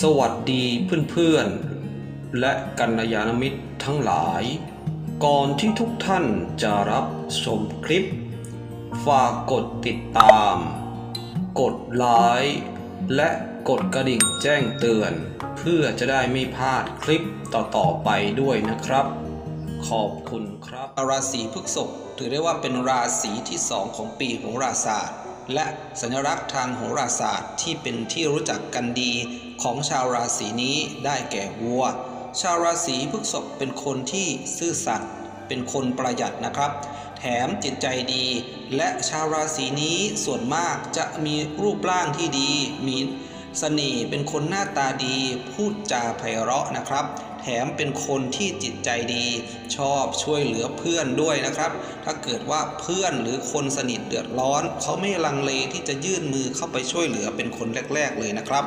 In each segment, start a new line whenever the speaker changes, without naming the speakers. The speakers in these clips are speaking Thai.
สวัสดีเพื่อนๆ และกัลยาณมิตรทั้งหลาย ก่อนที่ทุกท่านจะรับชมคลิป ฝากกดติดตาม กดไลค์และกดกระดิ่งแจ้งเตือน เพื่อจะได้ไม่พลาดคลิปต่อๆไปด้วยนะครับ ขอบคุณครับ ราศีพฤษภถือได้ว่าเป็นราศีที่สองของปีโหราศาสตร์ และสัญลักษณ์ทางโหราศาสตร์ที่เป็นที่รู้จักกันดีของชาวราศีนี้ได้แก่วัว ชาวราศีพฤษภเป็นคนที่ซื่อสัตย์เป็นคนประหยัดนะครับ แถมจิตใจดี และชาวราศีนี้ส่วนมากจะมีรูปร่างที่ดีมีเสน่ห์เป็นคนหน้าตาดี พูดจาไพเราะนะครับ แถมเป็นคนที่จิตใจดี ชอบช่วยเหลือเพื่อนด้วยนะครับ ถ้าเกิดว่าเพื่อนหรือคนสนิทเดือดร้อน เขาไม่ลังเลที่จะยื่นมือเข้าไปช่วยเหลือเป็นคนแรก ๆ เลยนะครับ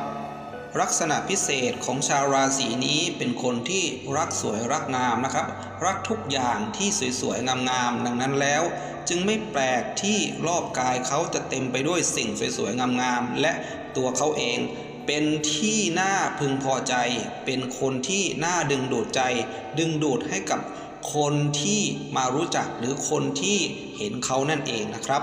ลักษณะพิเศษของชาวราศีนี้เป็นคนที่รักสวยรักงามนะครับ รักทุกอย่างที่สวยๆ งามๆ ดังนั้นแล้ว จึงไม่แปลกที่รอบกายเขาจะเต็มไปด้วยสิ่งสวยๆ งามๆ และตัวเขาเอง เป็นที่น่าพึงพอใจ เป็นคนที่น่าดึงดูดใจ ดึงดูดให้กับคนที่มารู้จักหรือคนที่เห็นเขานั่นเองนะครับ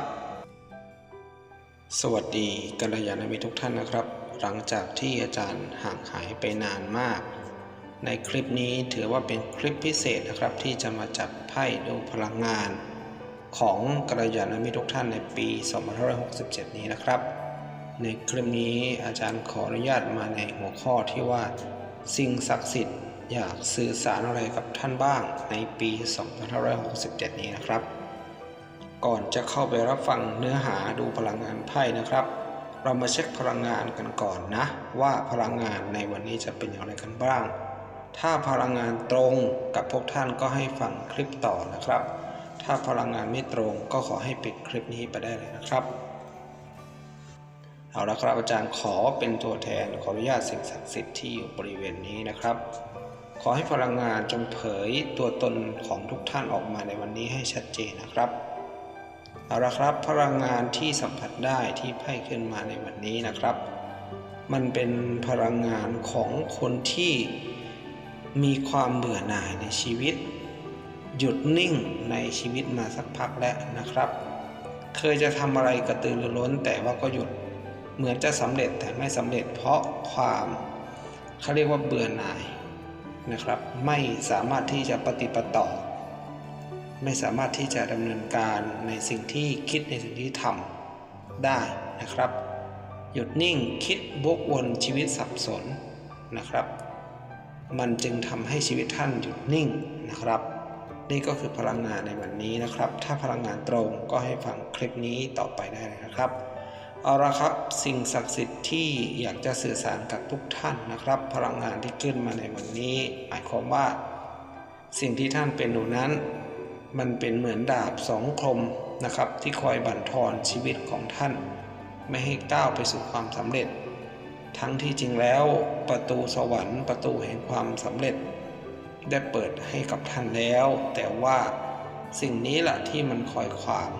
สวัสดีกัลยาณมิตรทุกท่านนะครับ หลังจากที่อาจารย์ห่างหายไปนานมาก ในคลิปนี้ถือว่าเป็นคลิปพิเศษนะครับ ที่จะมาจับไพ่ดูพลังงาน ของกัลยาณมิตรทุกท่านในปี 2567 นี้นะครับ ในคลิปนี้อาจารย์ขออนุญาตมาในหัวข้อที่ว่า สิ่งศักดิ์สิทธิ์อยากสื่อสารอะไรกับท่านบ้างในปี 2567 นี้นะครับ ก่อนจะเข้าไปรับฟังเนื้อหาดูพลังงานไพ่นะครับ เรามาเช็คพลังงานกันก่อนนะ ว่าพลังงานในวันนี้จะเป็นอย่างไรกันบ้าง ถ้าพลังงานตรงกับพวกท่านก็ให้ฟังคลิปต่อนะครับ ถ้าพลังงานไม่ตรงก็ขอให้ปิดคลิปนี้ไปได้เลยนะครับ เอาละครับอาจารย์ขอเป็นตัวแทนขออนุญาตสิ่งศักดิ์สิทธิ์ที่อยู่บริเวณนี้นะครับ ขอให้พลังงานจงเผยตัวตนของทุกท่านออกมาในวันนี้ให้ชัดเจนนะครับเอาละครับพลังงานที่สัมผัสได้ที่ไพ่ขึ้นมาในวันนี้นะครับ มันเป็นพลังงานของคนที่มีความเบื่อหน่ายในชีวิต หยุดนิ่งในชีวิตมาสักพักแล้วนะครับ เคยจะทำอะไรกระตือรือร้นแต่ว่าก็หยุด เหมือนจะสำเร็จแต่ไม่สำเร็จเพราะความเขาเรียกว่าเบื่อหน่ายนะครับ ไม่สามารถที่จะปฏิปต่อ ไม่สามารถที่จะดำเนินการในสิ่งที่คิดในสิ่งที่ทำได้นะครับ หยุดนิ่งคิดวกวนชีวิตสับสนนะครับ มันจึงทำให้ชีวิตท่านหยุดนิ่งนะครับ นี่ก็คือพลังงานในวันนี้นะครับ ถ้าพลังงานตรงก็ให้ฟังคลิปนี้ต่อไปได้เลยนะครับ เอาละครับสิ่งศักดิ์สิทธิ์ที่อยากจะสื่อสารกับทุกท่านนะครับ พลังงานที่ขึ้นมาในวันนี้ หมายความว่า สิ่งที่ท่านเป็นอยู่นั้น มันเป็นเหมือนดาบสองคมนะครับ ที่คอยบั่นทอนชีวิตของท่าน ไม่ให้ก้าวไปสู่ความสำเร็จ ทั้งที่จริงแล้วประตูสวรรค์ประตูแห่งความสำเร็จ ได้เปิดให้กับท่านแล้ว แต่ว่าสิ่งนี้แหละที่มันคอยขวาง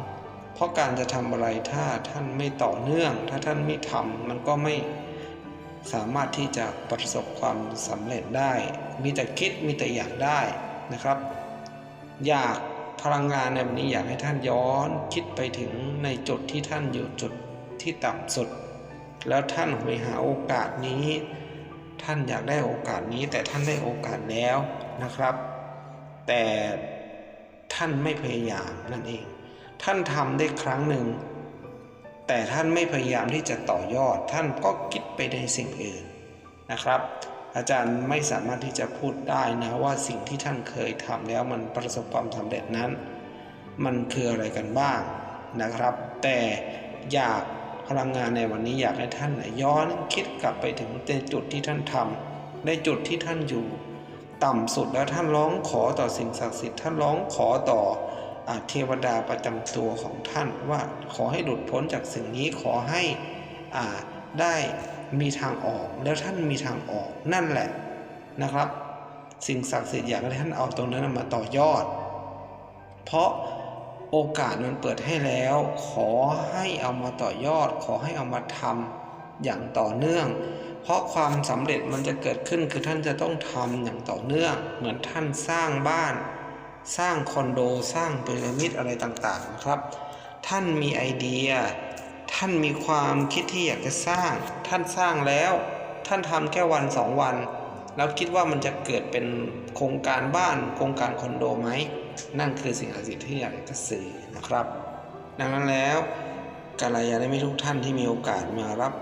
เพราะการจะทำอะไรถ้าท่านไม่ต่อเนื่อง ถ้าท่านไม่ทำมันก็ไม่สามารถที่จะประสบความสำเร็จได้ มีแต่คิดมีแต่อยากได้นะครับ อยากพลังงานในวันนี้อยากให้ท่านย้อนคิดไปถึงในจุดที่ท่านอยู่จุดที่ต่ำสุด แล้วท่านไปหาโอกาสนี้ ท่านอยากได้โอกาสนี้ แต่ท่านได้โอกาสแล้วนะครับ แต่ท่านไม่พยายามนั่นเอง ท่านทำได้ครั้งหนึ่ง แต่ท่านไม่พยายามที่จะต่อยอด ท่านก็คิดไปในสิ่งอื่นนะครับ อาจารย์ไม่สามารถที่จะพูดได้นะว่าสิ่งที่ท่านเคยทำแล้วมันประสบความสำเร็จนั้น มันคืออะไรกันบ้างนะครับ แต่อยากพลังงานในวันนี้อยากให้ท่านย้อนคิดกลับไปถึงในจุดที่ท่านทำในจุดที่ท่านอยู่ ต่ำสุดแล้วท่านร้องขอต่อสิ่งศักดิ์สิทธิ์ท่านร้องขอต่อ เทวดาประจำตัวของท่านว่าขอให้หลุดพ้นจากสิ่งนี้ขอให้อ่าได้มีทางออกแล้วท่านมีทางออกนั่นแหละนะครับ สิ่งศักดิ์สิทธิ์อยากให้ท่านเอาตรงนั้นมาต่อยอด เพราะโอกาสมันเปิดให้แล้ว ขอให้เอามาต่อยอด ขอให้เอามาทำอย่างต่อเนื่อง เพราะความสำเร็จมันจะเกิดขึ้นคือท่านจะต้องทำอย่างต่อเนื่อง เหมือนท่านสร้างบ้าน สร้างคอนโดสร้างพีระมิดอะไรต่างๆนะครับ ท่านมีไอเดีย ท่านมีความคิดที่อยากจะสร้าง ท่านสร้างแล้ว ท่านทำแค่วันสองวัน แล้วคิดว่ามันจะเกิดเป็นโครงการบ้านโครงการคอนโดไหมนั่นคือสิ่งศักดิ์สิทธิ์ที่อยากจะสื่อนะครับ ดังนั้นแล้วกาลยาได้ไม่ทุกท่านที่มีโอกาสมารับ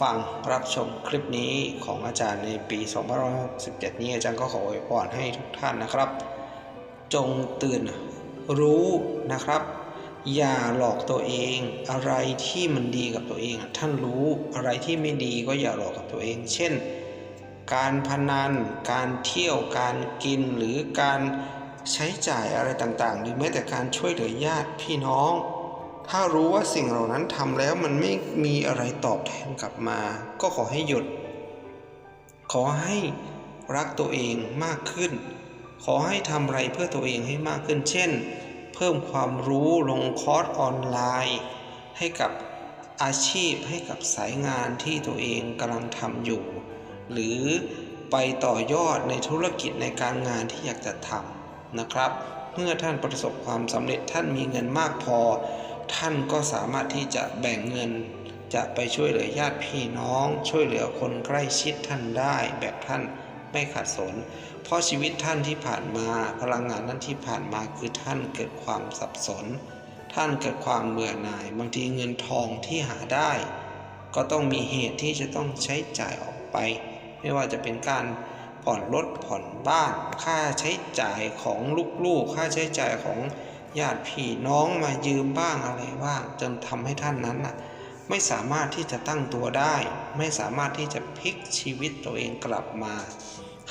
ฟังรับชมคลิปนี้ของอาจารย์ในปี 2567 นี้อาจารย์ก็ขออวยพรให้ทุกท่านนะครับ จงตื่นรู้นะครับ อย่าหลอกตัวเอง อะไรที่มันดีกับตัวเอง ท่านรู้อะไรที่ไม่ดีก็อย่าหลอกกับตัวเอง เช่น การพนัน การเที่ยวการกินหรือการใช้จ่ายอะไรต่างๆ หรือแม้แต่การช่วยเหลือญาติพี่น้อง ถ้ารู้ว่าสิ่งเหล่านั้นทำแล้วมันไม่มีอะไรตอบแทนกลับมา ก็ขอให้หยุด ขอให้รักตัวเองมากขึ้น ขอให้ทำอะไรเพื่อตัวเองให้มากขึ้น เช่น เพิ่มความรู้ลงคอร์สออนไลน์ ให้กับอาชีพให้กับสายงานที่ตัวเองกำลังทำอยู่ หรือไปต่อยอดในธุรกิจในการงานที่อยากจะทำนะครับ เมื่อท่านประสบความสำเร็จท่านมีเงินมากพอ ท่านก็สามารถที่จะแบ่งเงิน จะไปช่วยเหลือญาติพี่น้อง ช่วยเหลือคนใกล้ชิดท่านได้แบบท่าน ไม่ขัดสน เพราะชีวิตท่านที่ผ่านมา พลังงานนั้นที่ผ่านมาคือท่านเกิดความสับสน ท่านเกิดความเบื่อหน่าย บางทีเงินทองที่หาได้ ก็ต้องมีเหตุที่จะต้องใช้จ่ายออกไป ไม่ว่าจะเป็นการผ่อนรถผ่อนบ้าน ค่าใช้จ่ายของลูกๆ ค่าใช้จ่ายของญาติพี่น้องมายืมบ้างอะไรบ้างจนทำให้ท่านนั้นน่ะไม่สามารถที่จะตั้งตัวได้ ไม่สามารถที่จะพลิกชีวิตตัวเองกลับมา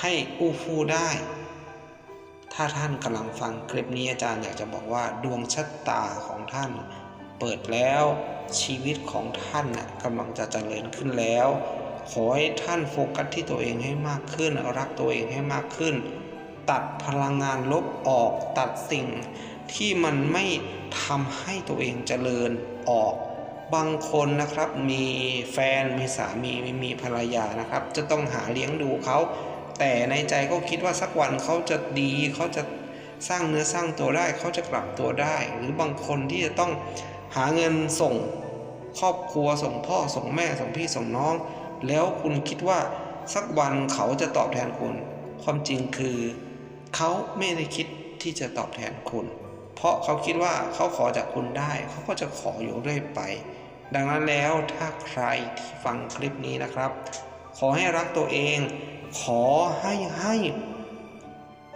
ให้อู้ฟู่ได้ ถ้าท่านกำลังฟังคลิปนี้อาจารย์อยากจะบอกว่าดวงชะตาของท่าน เปิดแล้วชีวิตของท่านน่ะกำลังจะเจริญขึ้นแล้ว ขอให้ท่านโฟกัสที่ตัวเองให้มากขึ้น รักตัวเองให้มากขึ้น ตัดพลังงานลบออกตัดสิ่งที่มันไม่ทำให้ตัวเองเจริญออก บางคนนะครับมีแฟนมีสามีมีภรรยานะครับ จะต้องหาเลี้ยงดูเขา แต่ในใจก็คิดว่าสักวันเขาจะดีเขาจะสร้างเนื้อสร้างตัวได้เขาจะกลับตัวได้ หรือบางคนที่จะต้องหาเงินส่งครอบครัวส่งพ่อส่งแม่ส่งพี่ส่งน้อง แล้วคุณคิดว่าสักวันเขาจะตอบแทนคุณ ความจริงคือเขาไม่ได้คิดที่จะตอบแทนคุณ เพราะเขาคิดว่าเขาขอจากคุณได้ เขาก็จะขออยู่เรื่อยไป ดังนั้นแล้วถ้าใครที่ฟังคลิปนี้นะครับ ขอให้รักตัวเอง ขอให้ให้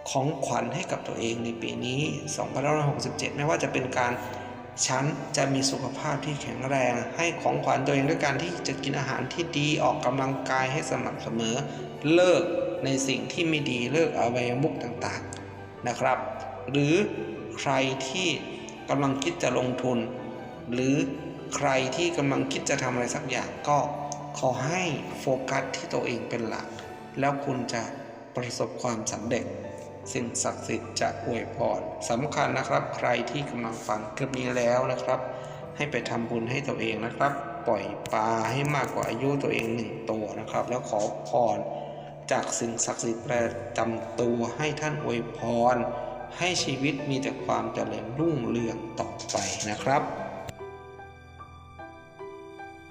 ของขวัญให้กับตัวเองในปีนี้ 2567 ไม่ว่าจะเป็นการฉันจะมีสุขภาพที่แข็งแรง ให้ของขวัญตัวเองด้วยการที่จะกินอาหารที่ดีออกกำลังกายให้สม่ำเสมอ เลิกในสิ่งที่ไม่ดีเลิกอบายมุกต่างๆนะครับ หรือใครที่กำลังคิดจะลงทุน หรือใครที่กำลังคิดจะทำอะไรสักอย่างก็ขอให้โฟกัสที่ตัวเองเป็นหลัก แล้วคุณจะประสบความสำเร็จ สิ่งศักดิ์สิทธิ์จะอวยพรสำคัญนะครับ ใครที่กำลังฟังคลิปนี้แล้วนะครับ ให้ไปทำบุญให้ตัวเองนะครับ ปล่อยปลาให้มากกว่าอายุตัวเองหนึ่งตัวนะครับ แล้วขอพรจากสิ่งศักดิ์สิทธิ์ประจำตัวให้ท่านอวยพรให้ชีวิตมีแต่ความเจริญรุ่งเรืองต่อไปนะครับ